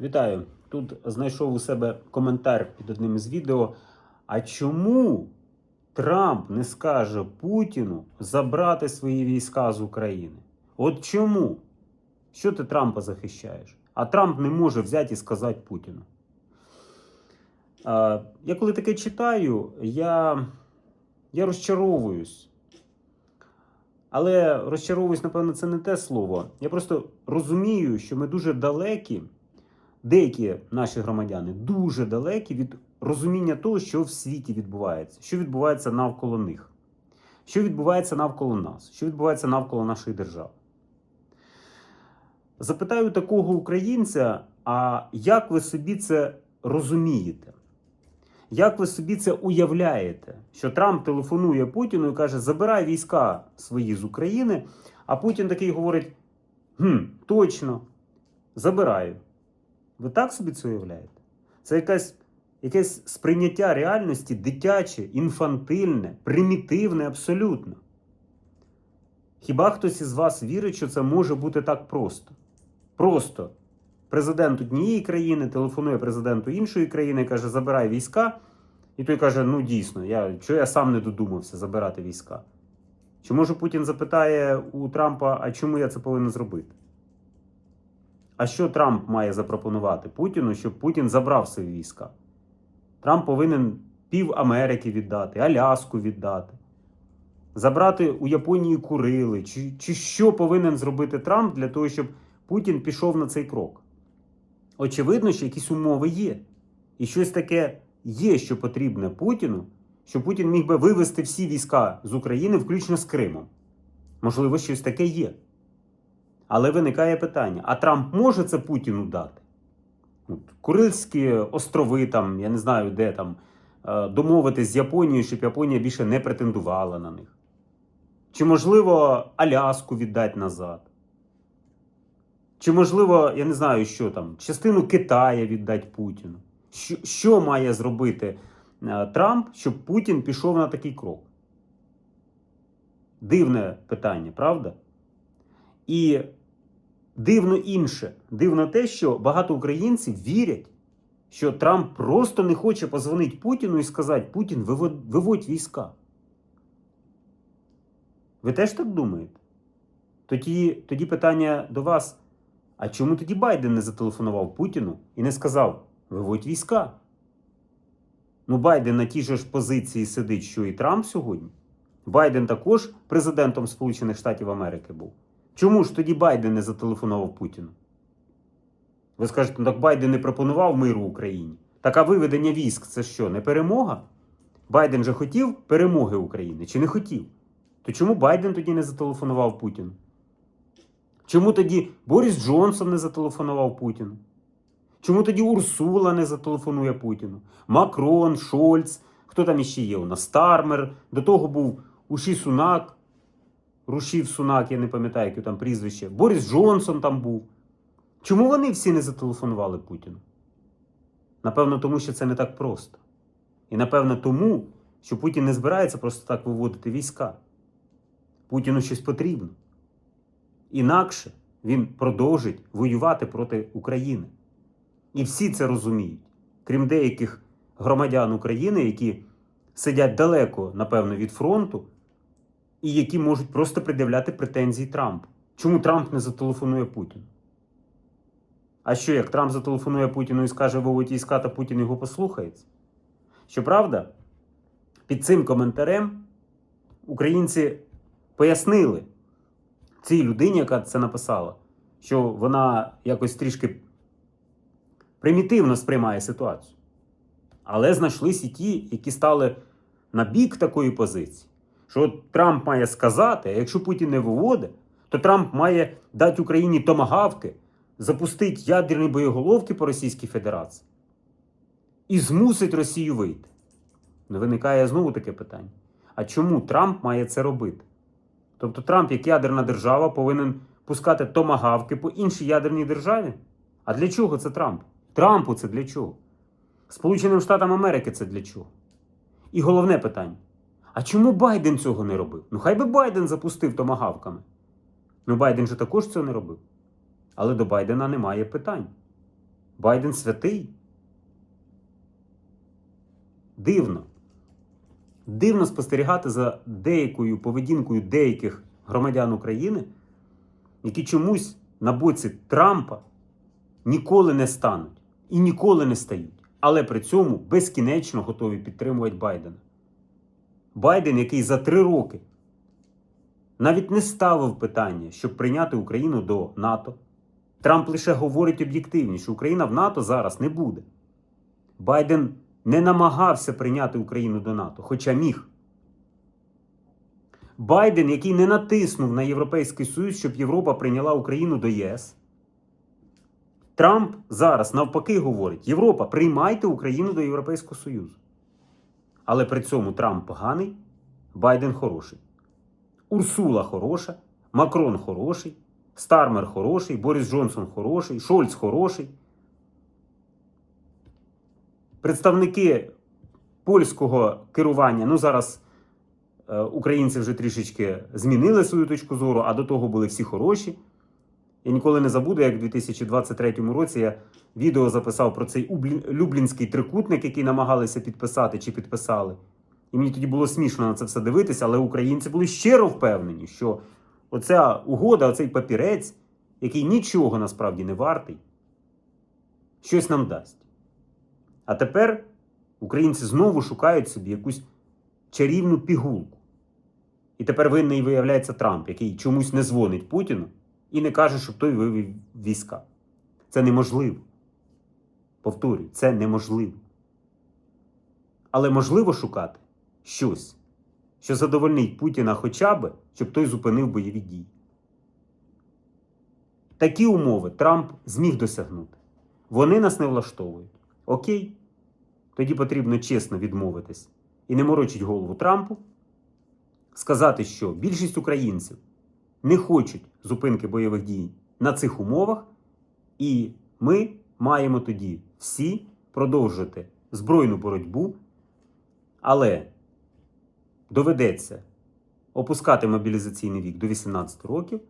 Вітаю! Тут знайшов у себе коментар під одним із відео. А чому Трамп не скаже Путіну забрати свої війська з України? От чому? Що ти Трампа захищаєш? А Трамп не може взяти і сказати Путіну. Я коли таке читаю, я, я розчаровуюсь. Але розчаровуюсь, напевно, це не те слово. Я просто розумію, що ми дуже далекі, деякі наші громадяни дуже далекі від розуміння того, що в світі відбувається, що відбувається навколо них, що відбувається навколо нас, що відбувається навколо нашої держави. Запитаю такого українця, а як ви собі це розумієте? Як ви собі це уявляєте, що Трамп телефонує Путіну і каже, забирай війська свої з України, а Путін такий говорить: хм, точно, забираю. Ви так собі це уявляєте? Це якась, якесь сприйняття реальності дитяче, інфантильне, примітивне абсолютно. Хіба хтось із вас вірить, що це може бути так просто? Просто президент однієї країни телефонує президенту іншої країни каже, забирай війська. І той каже: ну дійсно, я, що я сам не додумався забирати війська. Чи може Путін запитає у Трампа, а чому я це повинен зробити? А що Трамп має запропонувати Путіну, щоб Путін забрав свої війська? Трамп повинен пів Америки віддати, Аляску віддати, забрати у Японії Курили. Чи, чи що повинен зробити Трамп для того, щоб Путін пішов на цей крок? Очевидно, що якісь умови є. І щось таке є, що потрібне Путіну, щоб Путін міг би вивести всі війська з України, включно з Кримом. Можливо, щось таке є. Але виникає питання: а Трамп може це Путіну дати? От, Курильські острови, там, я не знаю, де там, е, домовитись з Японією, щоб Японія більше не претендувала на них. Чи можливо Аляску віддати назад? Чи можливо, я не знаю, що там, частину Китая віддати Путіну? Що, що має зробити е, Трамп, щоб Путін пішов на такий крок? Дивне питання, правда? І дивно інше. Дивно те, що багато українців вірять, що Трамп просто не хоче позвонити Путіну і сказати: Путін, виводь, війська. Ви теж так думаєте? Тоді, тоді питання до вас: а чому тоді Байден не зателефонував Путіну і не сказав: виводь війська? Ну, Байден на тій же ж позиції сидить, що і Трамп сьогодні. Байден також президентом Сполучених Штатів Америки був. Чому ж тоді Байден не зателефонував Путіну? Ви скажете, ну так Байден не пропонував миру Україні. Так виведення військ це що, не перемога? Байден же хотів перемоги України чи не хотів? То чому Байден тоді не зателефонував Путіну? Чому тоді Борис Джонсон не зателефонував Путіну? Чому тоді Урсула не зателефонує Путіну? Макрон, Шольц, хто там іще є у нас? Стармер, до того був Уші Сунак, Рушів Сунак, я не пам'ятаю, яке там прізвище. Борис Джонсон там був. Чому вони всі не зателефонували Путіну? Напевно, тому що це не так просто. І напевно тому, що Путін не збирається просто так виводити війська. Путіну щось потрібно. Інакше він продовжить воювати проти України. І всі це розуміють, крім деяких громадян України, які сидять далеко, напевно, від фронту, і які можуть просто пред'являти претензії Трампу. Чому Трамп не зателефонує Путіну? А що, як Трамп зателефонує Путіну і скаже виводь війська, та Путін його послухається? Щоправда, під цим коментарем українці пояснили цій людині, яка це написала, що вона якось трішки примітивно сприймає ситуацію. Але знайшлися і ті, які стали на бік такої позиції, що Трамп має сказати, а якщо Путін не виводить, то Трамп має дати Україні томагавки, запустити ядерні боєголовки по Російській Федерації і змусить Росію вийти. Ну, виникає знову таке питання: а чому Трамп має це робити? Тобто Трамп, як ядерна держава, повинен пускати томагавки по іншій ядерній державі? А для чого це Трамп? Трампу це для чого? Сполученим Штатам Америки це для чого? І головне питання: а чому Байден цього не робив? Ну хай би Байден запустив томагавками. Ну Байден же також цього не робив. Але до Байдена немає питань. Байден святий. Дивно. Дивно спостерігати за деякою поведінкою деяких громадян України, які чомусь на боці Трампа ніколи не стануть і ніколи не стають, але при цьому безкінечно готові підтримувати Байдена. Байден, який за три роки навіть не ставив питання, щоб прийняти Україну до НАТО. Трамп лише говорить об'єктивніше, що Україна в НАТО зараз не буде. Байден не намагався прийняти Україну до НАТО, хоча міг. Байден, який не натиснув на Європейський Союз, щоб Європа прийняла Україну до ЄС. Трамп зараз навпаки говорить: Європа, приймайте Україну до Європейського Союзу. Але при цьому Трамп поганий, Байден хороший. Урсула хороша, Макрон хороший, Стармер хороший, Борис Джонсон хороший, Шольц хороший. Представники польського керування, ну зараз е, українці вже трішечки змінили свою точку зору, а до того були всі хороші. Я ніколи не забуду, як в 2023 році я відео записав про цей Люблінський трикутник, який намагалися підписати чи підписали. І мені тоді було смішно на це все дивитися, але українці були щиро впевнені, що оця угода, оцей папірець, який нічого насправді не вартий, щось нам дасть. А тепер українці знову шукають собі якусь чарівну пігулку. І тепер винний виявляється Трамп, який чомусь не дзвонить Путіну і не каже, щоб той вивів війська. Це неможливо. Повторюю, це неможливо. Але можливо шукати щось, що задовольнить Путіна хоча б, щоб той зупинив бойові дії. Такі умови Трамп зміг досягнути. Вони нас не влаштовують. Окей? Тоді потрібно чесно відмовитись і не морочить голову Трампу, сказати, що більшість українців не хочуть зупинки бойових дій на цих умовах, і ми маємо тоді всі продовжити збройну боротьбу, але доведеться опускати мобілізаційний вік до 18 років,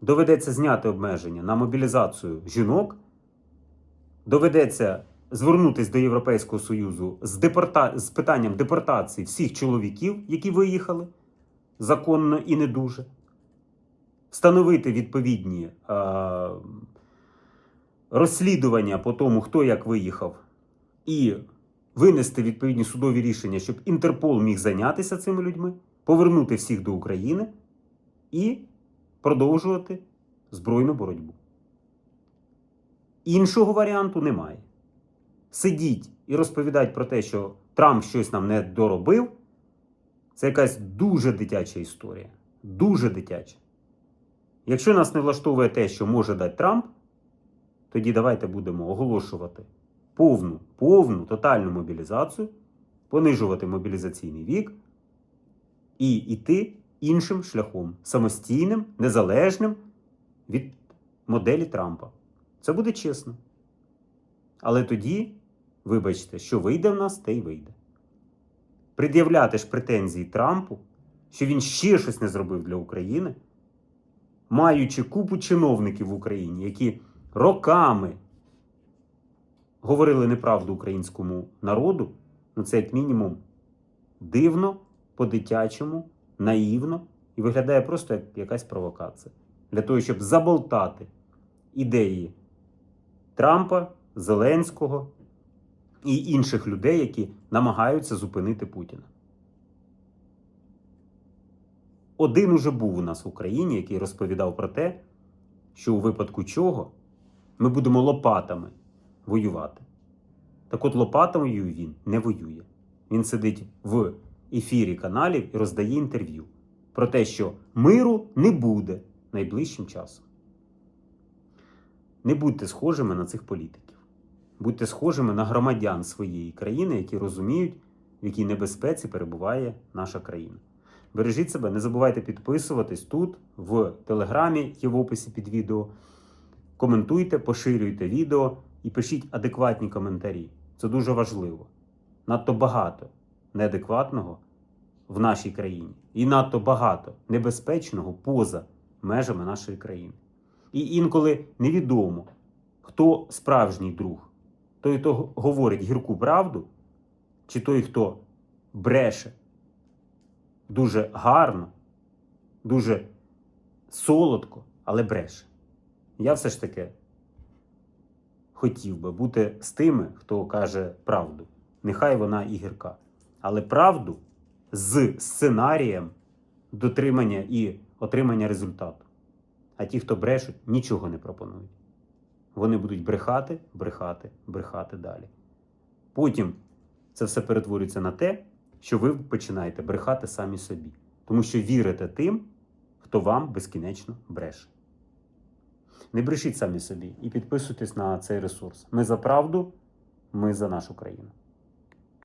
доведеться зняти обмеження на мобілізацію жінок, доведеться звернутися до Європейського Союзу з, депорта... з питанням депортації всіх чоловіків, які виїхали. Законно і не дуже, встановити відповідні е... розслідування по тому, хто як виїхав, і винести відповідні судові рішення, щоб Інтерпол міг зайнятися цими людьми, повернути всіх до України і продовжувати збройну боротьбу. Іншого варіанту немає. Сидіть і розповідати про те, що Трамп щось нам не доробив, це якась дуже дитяча історія. Дуже дитяча. Якщо нас не влаштовує те, що може дати Трамп, тоді давайте будемо оголошувати повну, повну тотальну мобілізацію, понижувати мобілізаційний вік і йти іншим шляхом, самостійним, незалежним від моделі Трампа. Це буде чесно. Але тоді, вибачте, що вийде в нас, те й вийде. Пред'являти ж претензії Трампу, що він ще щось не зробив для України, маючи купу чиновників в Україні, які роками говорили неправду українському народу, ну це як мінімум дивно, по-дитячому, наївно і виглядає просто як якась провокація для того, щоб заболтати ідеї Трампа, Зеленського і інших людей, які намагаються зупинити Путіна. Один уже був у нас в Україні, який розповідав про те, що у випадку чого ми будемо лопатами воювати. Так от лопатою він не воює. Він сидить в ефірі каналів і роздає інтерв'ю про те, що миру не буде найближчим часом. Не будьте схожими на цих політиків. Будьте схожими на громадян своєї країни, які розуміють, в якій небезпеці перебуває наша країна. Бережіть себе, не забувайте підписуватись тут, в телеграмі, є в описі під відео. Коментуйте, поширюйте відео і пишіть адекватні коментарі. Це дуже важливо. Надто багато неадекватного в нашій країні і надто багато небезпечного поза межами нашої країни. І інколи невідомо, хто справжній друг? Той, хто говорить гірку правду, чи той, хто бреше дуже гарно, дуже солодко, але бреше. Я все ж таки хотів би бути з тими, хто каже правду. Нехай вона і гірка. Але правду з сценарієм дотримання і отримання результату. А ті, хто брешуть, нічого не пропонують. Вони будуть брехати, брехати, брехати далі. Потім це все перетворюється на те, що ви починаєте брехати самі собі, тому що вірите тим, хто вам безкінечно бреше. Не брешіть самі собі і підписуйтесь на цей ресурс. Ми за правду, ми за нашу країну.